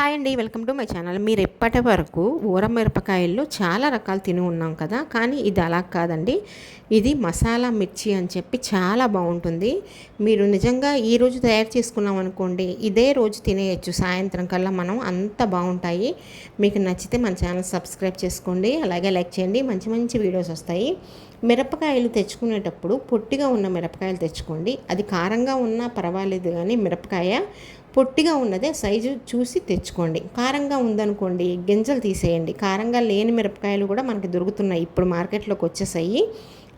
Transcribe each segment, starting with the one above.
Hi అండి welcome to my channel. మీరు ఎప్పటి వరకు ఊర మిరపకాయల్లో చాలా రకాలు తిని ఉన్నాం కదా కానీ ఇది అలా కాదండి. ఇది మసాలా మిర్చి అని చెప్పి చాలా బాగుంటుంది. మీరు నిజంగా ఈ రోజు తయారు చేసుకున్నాం అనుకోండి ఇదే రోజు తినేయచ్చు. సాయంత్రం కల్లా మనం అంత బాగుంటాయి. మీకు నచ్చితే మన ఛానల్ సబ్స్క్రైబ్ చేసుకోండి అలాగే లైక్ చేయండి. మంచి మంచి వీడియోస్ వస్తాయి. మిరపకాయలు తెచ్చుకునేటప్పుడు పొట్టిగా ఉన్న మిరపకాయలు తెచ్చుకోండి. అది కారంగా ఉన్నా పర్వాలేదు కానీ మిరపకాయ పొట్టిగా ఉన్నదే సైజు చూసి తెచ్చుకోండి. కారంగా ఉందనుకోండి గింజలు తీసేయండి. కారంగా లేని మిరపకాయలు కూడా మనకి దొరుకుతున్నాయి. ఇప్పుడు మార్కెట్లోకి వచ్చేసాయి.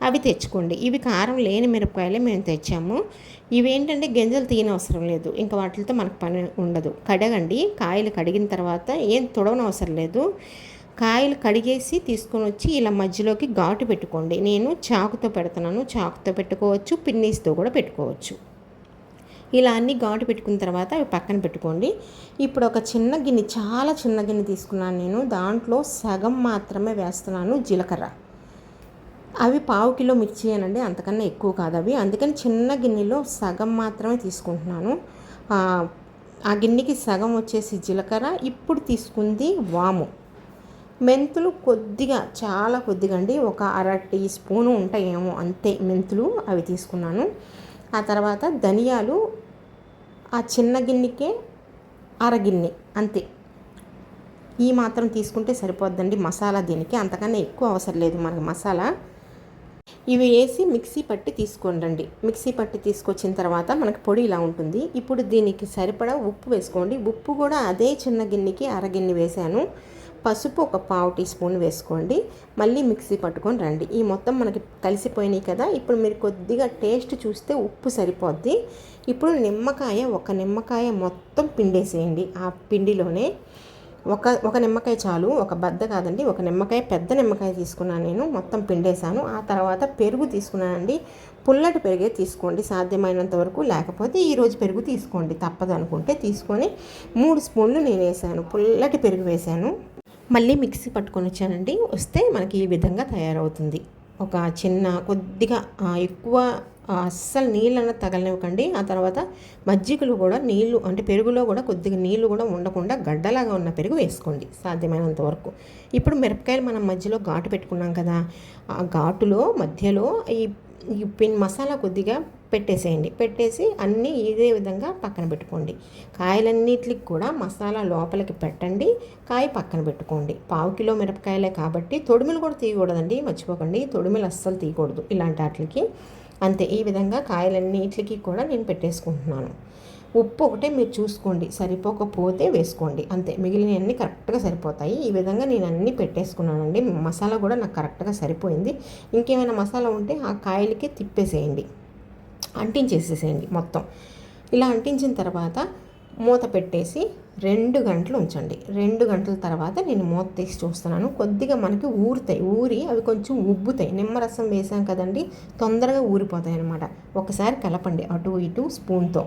అవి తెచ్చుకోండి. ఇవి కారం లేని మిరపకాయలే మేము తెచ్చాము. ఇవి ఏంటంటే గింజలు తీయనవసరం లేదు. ఇంకా వాటితో మనకు పని ఉండదు. కడగండి. కాయలు కడిగిన తర్వాత ఏం తుడవనవసరం లేదు. కాయలు కడిగేసి తీసుకొని వచ్చి ఇలా మధ్యలోకి ఘాటు పెట్టుకోండి. నేను చాకుతో పెడుతున్నాను. చాకుతో పెట్టుకోవచ్చు పిన్నీస్తో కూడా పెట్టుకోవచ్చు. ఇలా అన్ని ఘాటు పెట్టుకున్న తర్వాత అవి పక్కన పెట్టుకోండి. ఇప్పుడు ఒక చిన్న గిన్నె చాలా చిన్న గిన్నె తీసుకున్నాను నేను. దాంట్లో సగం మాత్రమే వేస్తున్నాను జీలకర్ర. అవి పావు కిలో మిర్చి అనండి అంతకన్నా ఎక్కువ కాదు అవి. అందుకని చిన్న గిన్నెలో సగం మాత్రమే తీసుకుంటున్నాను. ఆ గిన్నెకి సగం వచ్చేసి జీలకర్ర ఇప్పుడు తీసుకుంది వాము. మెంతులు కొద్దిగా చాలా కొద్దిగా అండి ఒక అర టీ స్పూను ఉంటాయేమో అంతే మెంతులు అవి తీసుకున్నాను. ఆ తర్వాత ధనియాలు ఆ చిన్న గిన్నెకే అరగిన్నె అంతే. ఈ మాత్రం తీసుకుంటే సరిపోద్దండి మసాలా దీనికి. అంతకన్నా ఎక్కువ అవసరం లేదు మనకు మసాలా. ఇవి వేసి మిక్సీ పట్టి తీసుకోండి మిక్సీ పట్టి తీసుకొచ్చిన తర్వాత మనకి పొడి ఇలా ఉంటుంది. ఇప్పుడు దీనికి సరిపడా ఉప్పు వేసుకోండి. ఉప్పు కూడా అదే చిన్న గిన్నెకి అరగిన్ని వేసాను. పసుపు ఒక పావు టీ స్పూన్ వేసుకోండి. మళ్ళీ మిక్సీ పట్టుకొని రండి. ఈ మొత్తం మనకి కలిసిపోయినాయి కదా. ఇప్పుడు మీరు కొద్దిగా టేస్ట్ చూస్తే ఉప్పు సరిపోద్ది. ఇప్పుడు నిమ్మకాయ ఒక నిమ్మకాయ మొత్తం పిండేసేయండి. ఆ పిండిలోనే ఒక ఒక నిమ్మకాయ చాలు. ఒక బద్ద కాదండి. ఒక నిమ్మకాయ పెద్ద నిమ్మకాయ తీసుకున్నాను నేను. మొత్తం పిండేశాను. ఆ తర్వాత పెరుగు తీసుకున్నానండి. పుల్లటి పెరుగే తీసుకోండి. సాధ్యమైనంత వరకు. లేకపోతే ఈరోజు పెరుగు తీసుకోండి. తప్పదు అనుకుంటే తీసుకొని మూడు స్పూన్లు నేను వేసాను పుల్లటి పెరుగు వేసాను. మళ్ళీ మిక్సీ పట్టుకొని వచ్చానండి. వస్తే మనకి ఈ విధంగా తయారవుతుంది. ఒక చిన్న కొద్దిగా ఎక్కువ అస్సలు నీళ్ళన్న తగలనివ్వకండి. ఆ తర్వాత మజ్జిగలు కూడా నీళ్ళు అంటే పెరుగులో కూడా కొద్దిగా నీళ్ళు కూడా ఉండకుండా గడ్డలాగా ఉన్న పెరుగు వేసుకోండి. సాధ్యమైనంత వరకు. ఇప్పుడు మిరపకాయలు మనం మధ్యలో ఘాటు పెట్టుకున్నాం కదా ఆ ఘాటులో మధ్యలో ఈ ఈ పిన్ మసాలా కొద్దిగా పెట్టేసేయండి. పెట్టేసి అన్నీ ఇదే విధంగా పక్కన పెట్టుకోండి. కాయలన్నిటికి కూడా మసాలా లోపలికి పెట్టండి. కాయ పక్కన పెట్టుకోండి. పావు కిలో మిరపకాయలే కాబట్టి తొడిమిలు కూడా తీయకూడదండి. మర్చిపోకండి. తొడుములు అస్సలు తీయకూడదు ఇలాంటి వాటికి. అంతే. ఈ విధంగా కాయలన్నిటికి కూడా నేను పెట్టేసుకుంటున్నాను. ఉప్పు ఒకటే మీరు చూసుకోండి. సరిపోకపోతే వేసుకోండి. అంతే. మిగిలినవన్నీ కరెక్ట్గా సరిపోతాయి. ఈ విధంగా నేను అన్నీ పెట్టేసుకున్నానండి. మసాలా కూడా నాకు కరెక్ట్గా సరిపోయింది. ఇంకేమైనా మసాలా ఉంటే ఆ కాయలకి తిప్పేసేయండి. అంటించేసేసేయండి మొత్తం. ఇలా అంటించిన తర్వాత మూత పెట్టేసి రెండు గంటలు ఉంచండి. రెండు గంటల తర్వాత నేను మూత తీసి చూస్తున్నాను. కొద్దిగా మనకి ఊరుతాయి. ఊరి అవి కొంచెం ఉబ్బుతాయి. నిమ్మరసం వేసాం కదండి తొందరగా ఊరిపోతాయి అనమాట ఒకసారి కలపండి అటు ఇటు స్పూన్తో.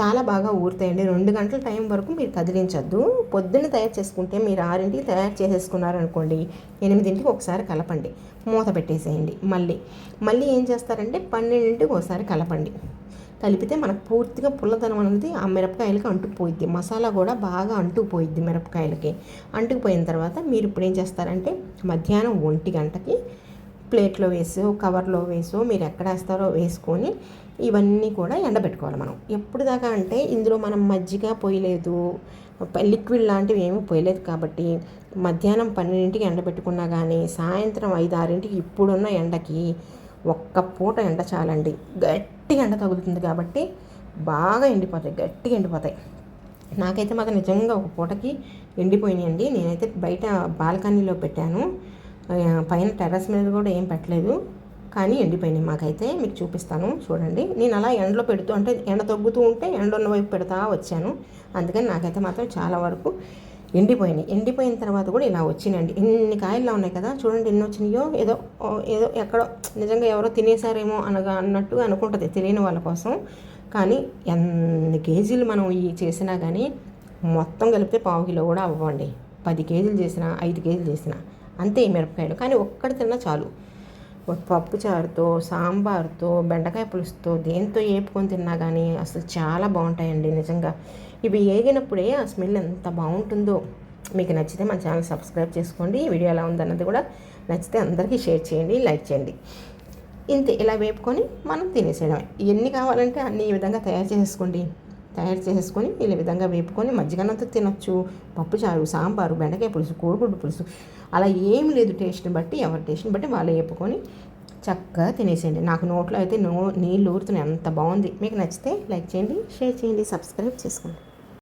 చాలా బాగా ఊరుతాయండి. రెండు గంటల టైం వరకు మీరు కదిలించద్దు. పొద్దున్న తయారు చేసుకుంటే మీరు ఆరింటికి తయారు చేసేసుకున్నారనుకోండి ఎనిమిదింటికి ఒకసారి కలపండి. మూత పెట్టేసేయండి. మళ్ళీ. మళ్ళీ ఏం చేస్తారంటే పన్నెండింటికి ఒకసారి కలపండి. కలిపితే మనకు పూర్తిగా పుల్లదనం అనేది ఆ మిరపకాయలకి అంటుకుపోయిద్ది. మసాలా కూడా బాగా అంటుకుపోయిద్ది మిరపకాయలకి. అంటుకుపోయిన తర్వాత మీరు ఇప్పుడు ఏం చేస్తారంటే మధ్యాహ్నం ఒంటి గంటకి ప్లేట్లో వేసో కవర్లో వేసో మీరు ఎక్కడ వేస్తారో వేసుకొని ఇవన్నీ కూడా ఎండబెట్టుకోవాలి మనం. ఎప్పుడు దాకా అంటే ఇందులో మనం మజ్జిగ పోయలేదు లిక్విడ్ లాంటివి ఏమీ పోయలేదు కాబట్టి మధ్యాహ్నం పన్నెండింటికి ఎండబెట్టుకున్నా కానీ సాయంత్రం ఐదు ఆరింటికి ఇప్పుడున్న ఎండకి ఒక్క పూట ఎండ చాలండి. గట్టిగా ఎండ తగులుతుంది కాబట్టి బాగా ఎండిపోతాయి గట్టిగా ఎండిపోతాయి. నాకైతే మాత్రం నిజంగా ఒక పూటకి ఎండిపోయినాయండి. నేనైతే బయట బాల్కనీలో పెట్టాను. పైన టెర్రస్ మీద కూడా ఏం పెట్టలేదు. కానీ ఎండిపోయినాయి మాకైతే. మీకు చూపిస్తాను. చూడండి. నేను అలా ఎండలో పెడుతూ అంటే ఎండ తగ్గుతూ ఉంటే ఎండ ఉన్న వైపు పెడతా వచ్చాను. అందుకని నాకైతే మాత్రం చాలా వరకు ఎండిపోయినాయి. ఎండిపోయిన తర్వాత కూడా ఇలా వచ్చినాయండి. ఎన్ని కాయల్లో ఉన్నాయి కదా? చూడండి ఎన్ని వచ్చినాయో? ఏదో ఏదో ఎక్కడో నిజంగా ఎవరో తినేసారేమో అనగా అన్నట్టు అనుకుంటుంది తెలియని వాళ్ళ కోసం. కానీ ఎన్ని కేజీలు మనం ఈ చేసినా కానీ మొత్తం కలిపితే పావు కిలో కూడా అవ్వండి. పది కేజీలు చేసినా ఐదు కేజీలు చేసినా అంతే మిరపకాయలు. కానీ ఒక్కటి తిన్నా చాలు. పప్పు చారుతో సాంబార్తో బెండకాయ పులుసుతో దేంతో వేపుకొని తిన్నా కానీ అసలు చాలా బాగుంటాయండి నిజంగా. ఇవి వేగినప్పుడే ఆ స్మెల్ ఎంత బాగుంటుందో. మీకు నచ్చితే మన ఛానల్ సబ్స్క్రైబ్ చేసుకోండి. ఈ వీడియో ఎలా ఉందన్నది కూడా నచ్చితే అందరికీ షేర్ చేయండి లైక్ చేయండి. ఇంతే ఇలా వేపుకొని మనం తినేసేయడమే. ఎన్ని కావాలంటే అన్ని ఈ విధంగా తయారు చేసుకోండి తయారు చేసుకొని వీళ్ళ విధంగా వేపుకొని మజ్జిగనంతా తినొచ్చు. పప్పుచారు సాంబారు బెండకాయ పులుసు కోడిగుడ్డు పులుసు. అలా ఏం లేదు టేస్ట్ని బట్టి ఎవరి టేస్ట్ని బట్టి వాళ్ళు వేపుకొని చక్కగా తినేసేయండి. నాకు నోట్లో అయితే నో నీళ్ళు ఊరుతున్నాయి. అంత బాగుంది. మీకు నచ్చితే లైక్ చేయండి షేర్ చేయండి సబ్స్క్రైబ్ చేసుకోండి.